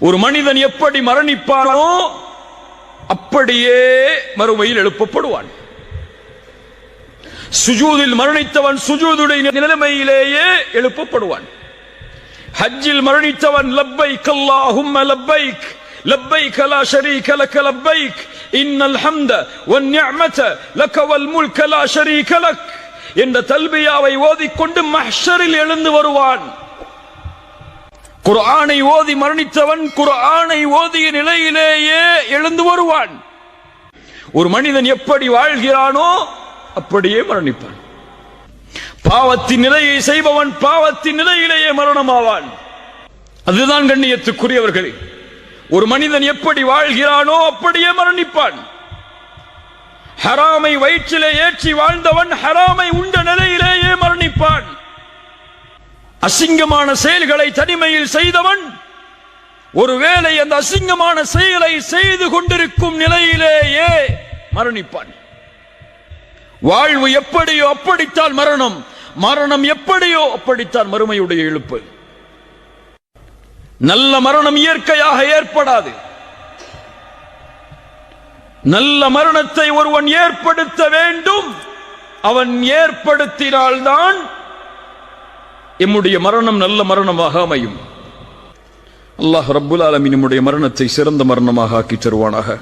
ஒரு மனிதன் எப்படி மரணிப்பானோ அப்படியே மறுமையில் எழுப்பப்படுவான். சுஜூதில் மரணித்தவன் சுஜூதுடைய நிலைமையிலேயே எழுப்பப்படுவான். ஹஜ்ஜில் மரணித்தவன் லப்பைக் அல்லாஹும்ம லப்பைக் லப்பைக் லா ஷரீக லக லப்பைக் இன்னல் ஹம்த வன் நிஅமத லக வல் முல்க லா ஷரீக லக் என்ற தல்பியாவை ஓதிக்கொண்டு மஹ்ஷரில் எழுந்து வருவான். குரானை ஓதி மரணித்தவன் குரானை ஓதிய நிலையிலேயே எழுந்து வருவான். ஒரு மனிதன் எப்படி வாழ்கிறானோ அப்படியே மரணிப்பான். பாவத்தின் நிலையை செய்பவன் பாவத்தின் நிலையிலேயே மரணமாவான். அதுதான் கண்ணியத்துக்குரியவர்களே ஒரு மனிதன் எப்படி வாழ்கிறானோ அப்படியே மரணிப்பான். ஹராமை வயிற்றிலே ஏற்றி வாழ்ந்தவன் ஹராமை உண்ட நிலையில் அசிங்கமான செயல்களை தனிமையில் செய்தவன் ஒருவேளை அந்த அசிங்கமான செயலை செய்து கொண்டிருக்கும் நிலையிலேயே மரணிப்பான். வாழ்வு எப்படியோ அப்படித்தான் மரணம் மரணம் எப்படியோ அப்படித்தான் மறுமையுடைய எழுப்பு. நல்ல மரணம் இயற்கையாக ஏற்படாது. நல்ல மரணத்தை ஒருவன் ஏற்படுத்த வேண்டும் அவன் ஏற்படுத்தினால்தான் எம்முடைய மரணம் நல்ல மரணமாக அமையும். அல்லாஹ் ரப்புல் ஆலமீன் நம்முடைய மரணத்தை சிறந்த மரணமாக ஆக்கித் தருவானாக.